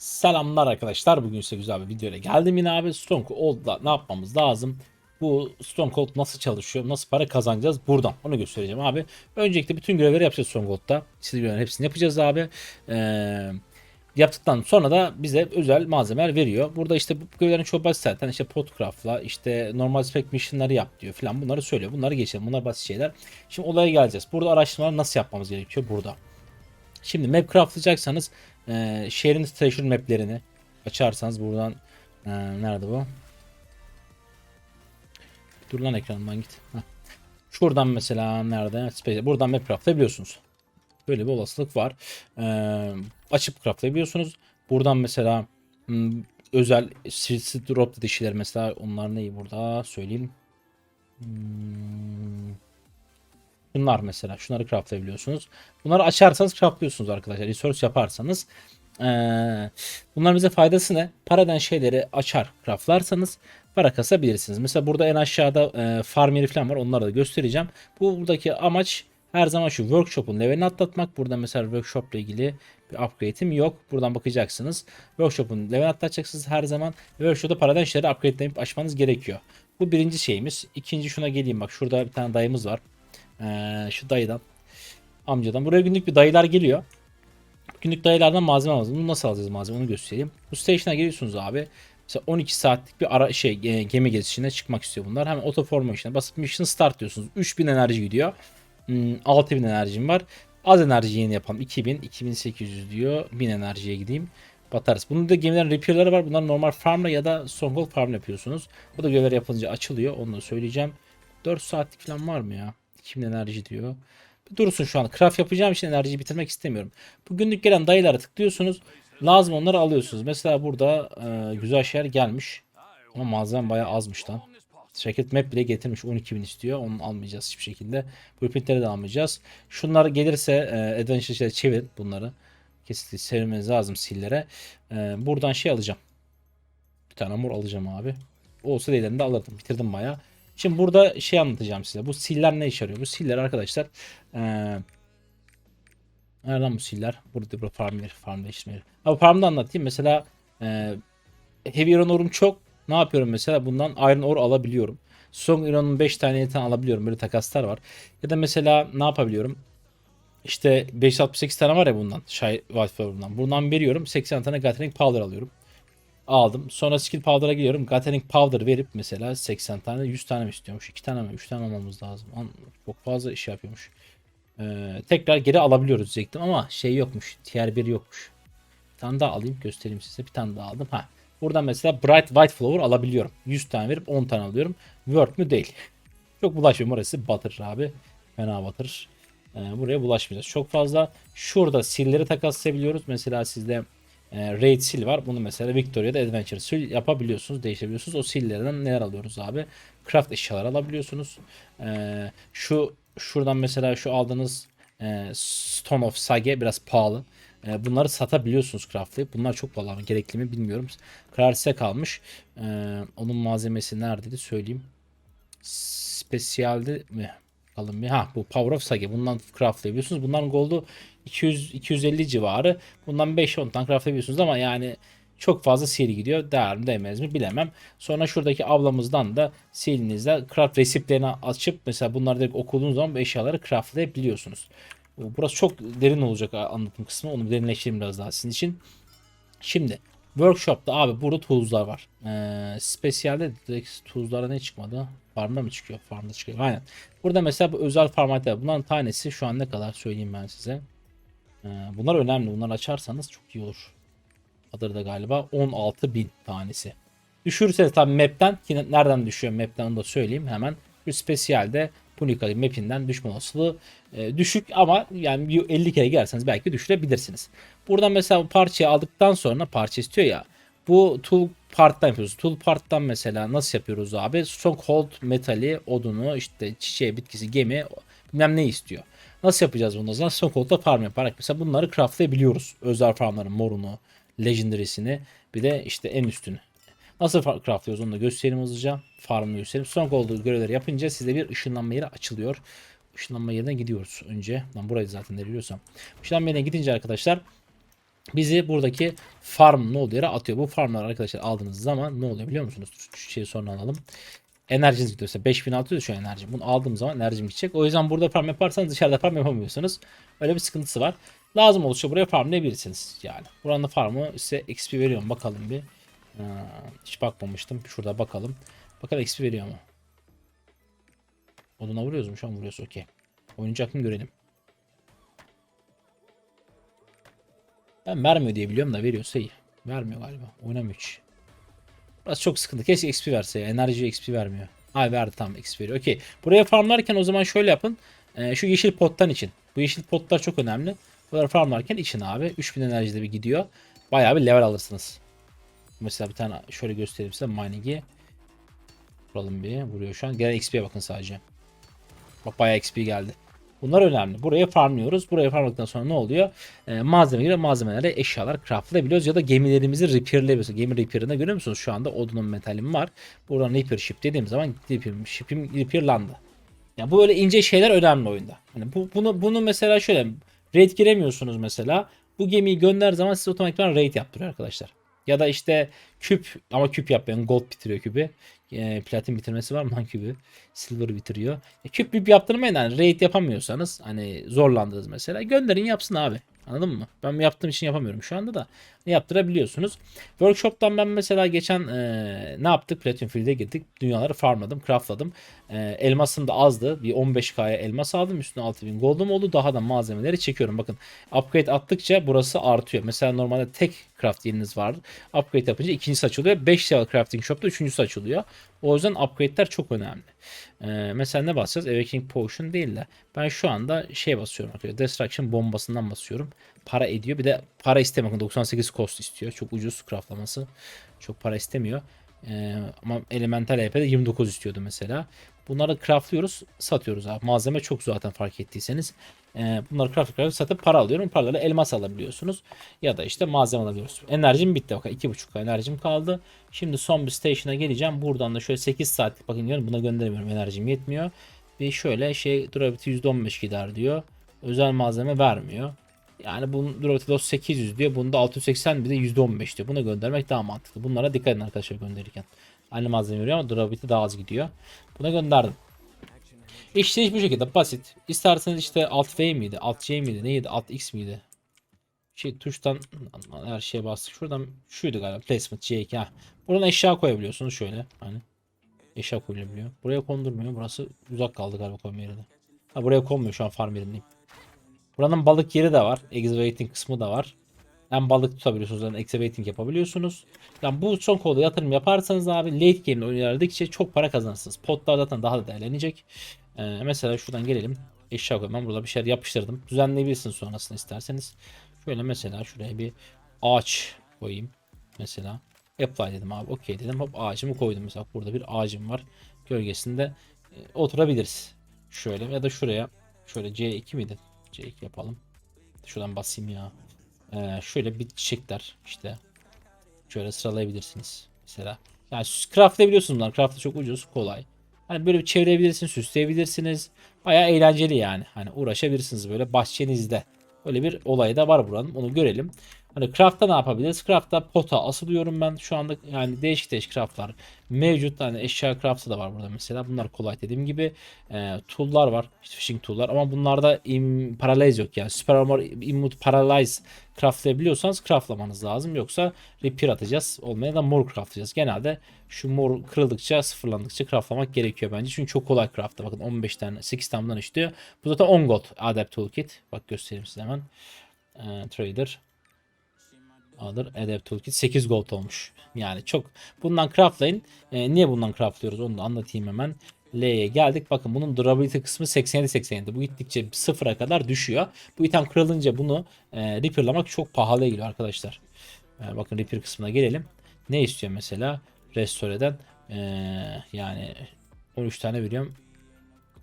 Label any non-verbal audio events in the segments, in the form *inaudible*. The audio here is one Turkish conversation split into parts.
Selamlar arkadaşlar. Bugün size güzel bir video ile geldim yine abi. Stronghold'da ne yapmamız lazım? Bu Stronghold nasıl çalışıyor? Nasıl para kazanacağız? Buradan. Onu göstereceğim abi. Öncelikle bütün görevleri yapacağız Stronghold'da. İstediği görevlerin hepsini yapacağız abi. Ee, yaptıktan sonra da bize özel malzemeler veriyor. Burada işte bu görevlerin çok basit zaten. İşte Podcraft'la işte normal spec mission'ları yap diyor falan. Bunları söylüyor. Bunları geçelim. Bunlar basit şeyler. Şimdi olaya geleceğiz. Burada araştırmalar nasıl yapmamız gerekiyor? Burada. Şimdi map craftlayacaksanız e, şehrin treasure maplerini açarsanız buradan e, nerede bu? Dur lan ekranımdan git. Heh. Şuradan mesela nerede? Space. Buradan map craftlayabiliyorsunuz. Böyle bir olasılık var. E, açıp craftlayabiliyorsunuz. Buradan mesela hmm, özel drop dediği şeyler mesela onlar neyi burada söyleyeyim. Hmm. Bunlar mesela. Şunları craftlayabiliyorsunuz. Bunları açarsanız craftlıyorsunuz arkadaşlar. Resource yaparsanız. Ee, bunların bize faydası ne? Paradan şeyleri açar craftlarsanız para kasabilirsiniz. Mesela burada en aşağıda e, farm yeri falan var. Onları da göstereceğim. Bu buradaki amaç her zaman şu workshop'un levelini atlatmak. Burada mesela workshop ile ilgili bir upgrade'im yok. Buradan bakacaksınız. Workshop'un levelini atlatacaksınız her zaman. Workshop'ta paradan şeyleri upgrade'leyip açmanız gerekiyor. Bu birinci şeyimiz. İkinci şuna geleyim bak. Şurada bir tane dayımız var. Ee, şu dayıdan amcadan. Buraya günlük bir dayılar geliyor. Günlük dayılardan malzeme alacağız. Bunu nasıl alacağız malzeme onu göstereyim. Bu station'a geliyorsunuz abi. Mesela 12 saatlik bir ara şey e, gemi gezisine çıkmak istiyor bunlar. Hemen auto formation'a basıp mission start diyorsunuz. 3000 enerji gidiyor. Hmm, 6000 enerjim var. Az enerji yeni yapalım. 2000, 2800 diyor. 1000 enerjiye gideyim. Batarız. Bunun da gemilerin repair'ları var. Bunlar normal farmla ya da Stronghold farm yapıyorsunuz. Bu da görevler yapılınca açılıyor. Onu da söyleyeceğim. 4 saatlik falan var mı ya? 2000 enerji diyor. Dursun şu an. Craft yapacağım için enerjiyi bitirmek istemiyorum. Bu günlük gelen dayılara tıklıyorsunuz. Lazım onları alıyorsunuz. Mesela burada e, güzel şeyler gelmiş. Ama malzeme bayağı azmış lan. Şirket map bile getirmiş 12.000 istiyor. Onu almayacağız hiçbir şekilde. Blueprintleri de almayacağız. Şunlar gelirse e, Adventure şeyleri çevir bunları. Kesinlikle sevmeniz lazım sillere. E, buradan şey alacağım. Bir tane mor alacağım abi. Olsa değillerini de alırdım. Bitirdim bayağı. Şimdi burada şey anlatacağım size. Bu siller ne işe yarıyor? Bu siller arkadaşlar ee, nereden bu siller? Burada burada farm farm değiştirme Ama farmda anlatayım. Mesela e, heavy iron ore'um çok. Ne yapıyorum mesela? Bundan iron ore alabiliyorum. Strong iron'un 5 tane yeten alabiliyorum. Böyle takaslar var. Ya da mesela ne yapabiliyorum? İşte 568 tane var ya bundan. Shy White Flower'dan. Bundan veriyorum. 80 tane Gathering Powder alıyorum aldım. Sonra skill powder'a gidiyorum. Gathering powder verip mesela 80 tane 100 tane mi istiyormuş? 2 tane mi? 3 tane almamız lazım. Çok fazla iş yapıyormuş. Ee, tekrar geri alabiliyoruz diyecektim ama şey yokmuş. Tier 1 yokmuş. Bir tane daha alayım göstereyim size. Bir tane daha aldım. Ha. Buradan mesela Bright White Flower alabiliyorum. 100 tane verip 10 tane alıyorum. Work mü değil. *laughs* Çok bulaşmıyorum orası batırır abi. Fena batırır. Ee, buraya bulaşmayacağız. Çok fazla şurada silleri takaslayabiliyoruz. Mesela sizde e, Raid Seal var. Bunu mesela Victoria'da Adventure Seal yapabiliyorsunuz. Değiştirebiliyorsunuz. O seallerden neler alıyoruz abi? Craft eşyalar alabiliyorsunuz. E, şu şuradan mesela şu aldığınız e, Stone of Sage biraz pahalı. E, bunları satabiliyorsunuz craftlayıp. Bunlar çok pahalı ama gerekli mi bilmiyorum. Karar size kalmış. E, onun malzemesi neredeydi söyleyeyim. Spesiyalde mi? Bakalım. Ha bu Power of Sage. Bundan craftlayabiliyorsunuz. Bunların gold'u 200 250 civarı. Bundan 5-10 tane craftlayabiliyorsunuz ama yani çok fazla seri gidiyor. Değer mi değmez mi bilemem. Sonra şuradaki ablamızdan da silinizde craft resiplerini açıp mesela bunları direkt okuduğunuz zaman bu eşyaları craftlayabiliyorsunuz. Burası çok derin olacak anlatım kısmı. Onu derinleştireyim biraz daha sizin için. Şimdi Workshop'ta abi burada tools'lar var. Ee, spesiyalde direkt tools'lara ne çıkmadı? Farmda mı çıkıyor? Farmda çıkıyor. Aynen. Burada mesela bu özel formatlar. Bunların tanesi şu an ne kadar söyleyeyim ben size. Ee, bunlar önemli. Bunları açarsanız çok iyi olur. Adır da galiba 16.000 tanesi. Düşürürseniz tabi map'ten yine nereden düşüyor map'ten onu da söyleyeyim hemen. Bir spesiyalde Punicali map'inden düşme olasılığı e, düşük ama yani 50 kere gelseniz belki düşürebilirsiniz. Buradan mesela parçayı aldıktan sonra parça istiyor ya. Bu tool part'tan yapıyoruz. Tool part'tan mesela nasıl yapıyoruz abi? Stronghold metali, odunu, işte çiçeği, bitkisi, gemi bilmem ne istiyor. Nasıl yapacağız bunu o zaman? Stronghold'da farm yaparak mesela bunları craftlayabiliyoruz. Özel farmların morunu, legendary'sini bir de işte en üstünü. Nasıl craftlıyoruz onu da göstereyim hızlıca. Farmı göstereyim. Stronghold'u görevleri yapınca size bir ışınlanma yeri açılıyor. Işınlanma yerine gidiyoruz önce. Lan burayı zaten ne biliyorsam. Işınlanma yerine gidince arkadaşlar bizi buradaki farm ne olduğu yere atıyor. Bu farmlar arkadaşlar aldığınız zaman ne oluyor biliyor musunuz? Şu şeyi sonra alalım. Enerjiniz gidiyor. Mesela 5600 şu enerji. Bunu aldığım zaman enerjim gidecek. O yüzden burada farm yaparsanız dışarıda farm yapamıyorsunuz. Öyle bir sıkıntısı var. Lazım olursa buraya farmlayabilirsiniz yani. Buranın farmı size XP veriyor mu? Bakalım bir. Ee, hiç bakmamıştım. Şurada bakalım. Bakalım XP veriyor mu? Oduna vuruyoruz mu? Şu an vuruyoruz. Okey. Oynayacak mı görelim. Ben vermiyor diye biliyorum da veriyorsa iyi. Vermiyor galiba. Oynamıyor hiç. Burası çok sıkıntı. Keşke XP verse. Enerji XP vermiyor. Ay verdi tamam XP veriyor. Okey. Buraya farmlarken o zaman şöyle yapın. Ee, şu yeşil pottan için. Bu yeşil potlar çok önemli. Bunları farmlarken için abi. 3000 enerjide bir gidiyor. Bayağı bir level alırsınız. Mesela bir tane şöyle göstereyim size. Mining'i. Vuralım bir. Vuruyor şu an. Gelen XP'ye bakın sadece. Bak bayağı XP geldi. Bunlar önemli. Buraya farmlıyoruz. Buraya farmladıktan sonra ne oluyor? Ee, malzeme göre malzemelerle eşyalar craftlayabiliyoruz ya da gemilerimizi repairleyebiliyoruz. Gemi repair'ında görüyor musunuz? Şu anda odunun metalim var. Buradan repair ship dediğim zaman repair, ship'im repairlandı. Yani bu öyle ince şeyler önemli oyunda. Hani bu, bunu bunu mesela şöyle raid giremiyorsunuz mesela. Bu gemiyi gönder zaman size otomatikman raid yaptırıyor arkadaşlar. Ya da işte küp ama küp yapmayan gold bitiriyor küpü. E, platin bitirmesi var mı lan küpü? Silver bitiriyor. E, küp büp yaptırmayın hani raid yapamıyorsanız hani zorlandınız mesela gönderin yapsın abi. Anladın mı? Ben yaptığım için yapamıyorum şu anda da. Yaptırabiliyorsunuz. Workshop'tan ben mesela geçen e, ne yaptık? Platinum Field'e gittik. Dünyaları farmladım, craftladım. E, elmasım da azdı. Bir 15k'ya elmas aldım. Üstüne 6000 gold'um oldu. Daha da malzemeleri çekiyorum. Bakın upgrade attıkça burası artıyor. Mesela normalde tek craft yeriniz vardı. Upgrade yapınca ikincisi açılıyor. 5 level crafting shop'ta üçüncüsü açılıyor. O yüzden upgrade'ler çok önemli. Ee, mesela ne basacağız? Awakening Potion değil de ben şu anda şey basıyorum. Arkadaşlar. Destruction bombasından basıyorum. Para ediyor. Bir de para istemiyor. Bakın 98 cost istiyor. Çok ucuz craftlaması. Çok para istemiyor. Ee, ama Elemental EP'de 29 istiyordu mesela. Bunları craftlıyoruz, satıyoruz abi. Malzeme çok zaten fark ettiyseniz. Ee, bunları craft craft satıp para alıyorum. Paralarla elmas alabiliyorsunuz. Ya da işte malzeme alabiliyorsunuz. Enerjim bitti. Bakın 2.5 enerjim kaldı. Şimdi son bir station'a geleceğim. Buradan da şöyle 8 saatlik bakın diyorum buna gönderemiyorum. Enerjim yetmiyor. Bir şöyle şey durability %15 gider diyor. Özel malzeme vermiyor. Yani bunun durability loss 800 diyor. Bunda 680 bir de %15 diyor. Buna göndermek daha mantıklı. Bunlara dikkat edin arkadaşlar gönderirken. Aynı malzeme veriyor ama durability daha az gidiyor. Buna gönderdim. İşte bu şekilde basit. İsterseniz işte Alt V miydi? Alt C miydi? Neydi? Alt X miydi? Şey tuştan her şeye bastık. Şuradan şuydu galiba. Placement C2. Ha. Buradan eşya koyabiliyorsunuz şöyle. Hani eşya koyulabiliyor. Buraya kondurmuyor. Burası uzak kaldı galiba koyma yeri de. Ha buraya konmuyor şu an farm yerindeyim. Buranın balık yeri de var. Excavating kısmı da var. Hem balık tutabiliyorsunuz hem excavating yapabiliyorsunuz. Yani bu son kolda yatırım yaparsanız abi late game'de oynardikçe çok para kazanırsınız. Potlar zaten daha da değerlenecek. Ee, mesela şuradan gelelim. Eşya koyayım. Ben burada bir şeyler yapıştırdım. Düzenleyebilirsiniz sonrasında isterseniz. Şöyle mesela şuraya bir ağaç koyayım. Mesela apply dedim abi. Okey dedim. Hop ağacımı koydum. Mesela burada bir ağacım var. Gölgesinde e, oturabiliriz. Şöyle ya da şuraya şöyle C2 miydi? C2 yapalım. Şuradan basayım ya. Ee, şöyle bir çiçekler işte. Şöyle sıralayabilirsiniz. Mesela. Yani craftlayabiliyorsunuz bunlar. Craft'ı çok ucuz, kolay. Hani böyle bir çevirebilirsiniz, süsleyebilirsiniz. Bayağı eğlenceli yani. Hani uğraşabilirsiniz böyle bahçenizde. Öyle bir olay da var buranın. Onu görelim. Hani craft'ta ne yapabiliriz? Craft'ta pota asılıyorum ben. Şu anda yani değişik değişik craft'lar mevcut. Hani eşya craft'ı da var burada mesela. Bunlar kolay dediğim gibi. E, tool'lar var. İşte fishing tool'lar ama bunlarda im, paralyze yok yani. Super armor immute paralyze craftlayabiliyorsanız craftlamanız lazım. Yoksa repair atacağız. Olmaya da mor craftlayacağız. Genelde şu mor kırıldıkça sıfırlandıkça craftlamak gerekiyor bence. Çünkü çok kolay craftla. Bakın 15 tane 8 tane bundan istiyor. Bu zaten 10 gold adept toolkit. Bak göstereyim size hemen. E, trader. Alır Adept Toolkit 8 gold olmuş. Yani çok bundan craftlayın. E, niye bundan craftlıyoruz onu da anlatayım hemen. L'ye geldik. Bakın bunun durability kısmı 87-87. Bu gittikçe sıfıra kadar düşüyor. Bu item kırılınca bunu e, repairlamak çok pahalı geliyor arkadaşlar. E, bakın repair kısmına gelelim. Ne istiyor mesela? Restore'den e, yani 13 tane veriyorum.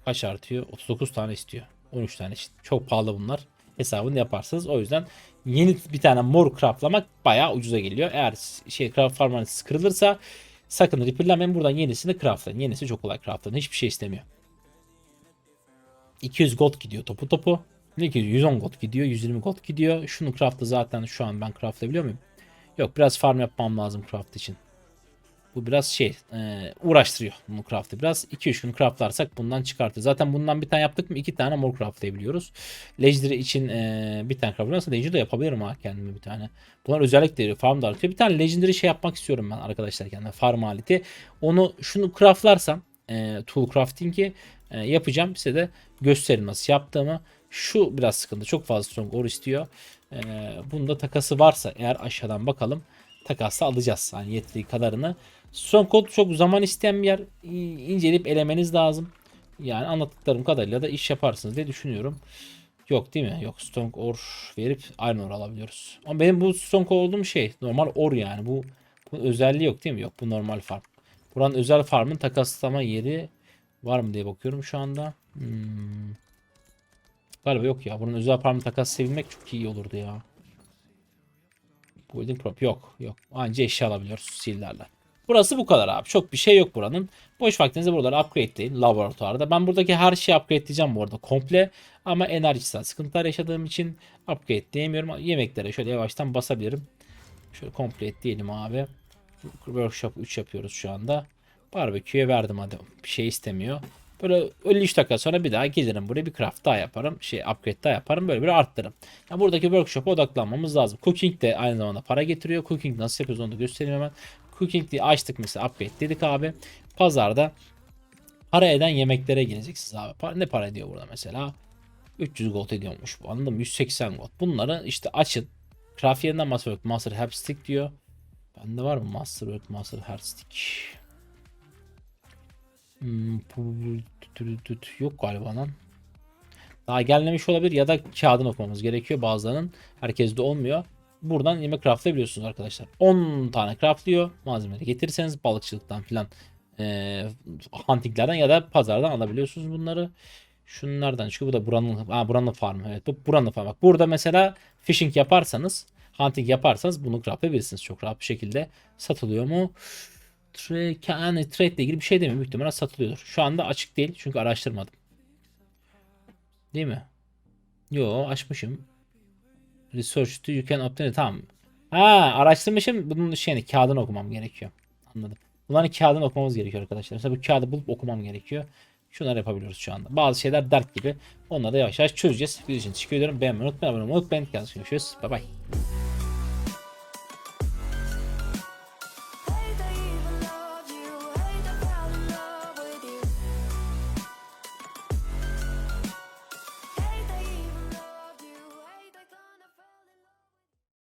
Kaç artıyor? 39 tane istiyor. 13 tane. Çok pahalı bunlar. Hesabını yaparsınız. O yüzden yeni bir tane mor craftlamak bayağı ucuza geliyor. Eğer şey craft farmanız kırılırsa sakın repairlemeyin. Buradan yenisini craftlayın. Yenisi çok kolay craftlanın. Hiçbir şey istemiyor. 200 gold gidiyor topu topu. Ne ki 110 gold gidiyor, 120 gold gidiyor. Şunu craft'ta zaten şu an ben craftlayabiliyor muyum? Yok biraz farm yapmam lazım craft için. Bu biraz şey e, uğraştırıyor bunu craft'ı biraz. 2-3 gün craftlarsak bundan çıkartıyor. Zaten bundan bir tane yaptık mı 2 tane mor craftlayabiliyoruz. Legendary için e, bir tane craftlayabiliyorum. Legendary yapabilirim ha kendime bir tane. Bunlar özellik veriyor. Farm da artıyor. Bir tane legendary şey yapmak istiyorum ben arkadaşlar kendime. Farm aleti. Onu şunu craftlarsam e, tool crafting'i e, yapacağım. Size de gösteririm nasıl yaptığımı. Şu biraz sıkıntı. Çok fazla strong ore istiyor. E, bunda takası varsa eğer aşağıdan bakalım takasla alacağız. Hani yettiği kadarını. Stronghold çok zaman isteyen bir yer. İnceleyip elemeniz lazım. Yani anlattıklarım kadarıyla da iş yaparsınız diye düşünüyorum. Yok değil mi? Yok strong ore verip iron ore alabiliyoruz. Ama benim bu strong olduğum şey normal ore yani. Bu, bu özelliği yok değil mi? Yok bu normal farm. Buranın özel farmın takaslama yeri var mı diye bakıyorum şu anda. Hmm. Galiba yok ya. Bunun özel farmın takaslayabilmek çok iyi olurdu ya. Building prop yok. Yok. Anca eşya alabiliyoruz sillerle. Burası bu kadar abi. Çok bir şey yok buranın. Boş vaktinizde buraları upgrade'leyin laboratuvarda. Ben buradaki her şeyi upgrade'leyeceğim bu arada komple. Ama enerjisel sıkıntılar yaşadığım için upgrade diyemiyorum. Yemeklere şöyle yavaştan basabilirim. Şöyle komple diyelim abi. Workshop 3 yapıyoruz şu anda. Barbeküye verdim hadi. Bir şey istemiyor. Böyle 53 dakika sonra bir daha gelirim buraya bir craft daha yaparım. Şey upgrade daha yaparım. Böyle bir arttırırım. Yani buradaki workshop'a odaklanmamız lazım. Cooking de aynı zamanda para getiriyor. Cooking nasıl yapıyoruz onu da göstereyim hemen. Cooking diye açtık mesela upgrade dedik abi. Pazarda para eden yemeklere gireceksiniz abi. Ne para ediyor burada mesela? 300 gold ediyormuş bu anladın mı? 180 gold. Bunları işte açın. Craft yerinden Masterwork Master Help Stick diyor. Bende var mı Masterwork Master Help Stick? Hmm, yok galiba lan. Daha gelmemiş olabilir ya da kağıdını okumamız gerekiyor bazılarının. Herkes de olmuyor. Buradan yemek craftlayabiliyorsunuz arkadaşlar. 10 tane craftlıyor. Malzemeleri getirirseniz balıkçılıktan filan e, huntinglerden ya da pazardan alabiliyorsunuz bunları. Şunlardan çıkıyor. Bu da buranın, ha, buranın farmı. Evet bu buranın farmı. Bak burada mesela fishing yaparsanız hunting yaparsanız bunu craftlayabilirsiniz. Çok rahat bir şekilde satılıyor mu? Trade, yani trade ile ilgili bir şey demiyor. İhtimalle satılıyordur. Şu anda açık değil çünkü araştırmadım. Değil mi? Yo açmışım. Research to you can obtain. Tamam. Ha araştırmışım. Bunun şeyini kağıdını okumam gerekiyor. Anladım. Bunların kağıdını okumamız gerekiyor arkadaşlar. Mesela bu kağıdı bulup okumam gerekiyor. Şunları yapabiliyoruz şu anda. Bazı şeyler dert gibi. Onları da yavaş yavaş çözeceğiz. Video için teşekkür ederim. Beğenmeyi unutmayın. Abone olmayı unutmayın. Görüşürüz. Bye bye.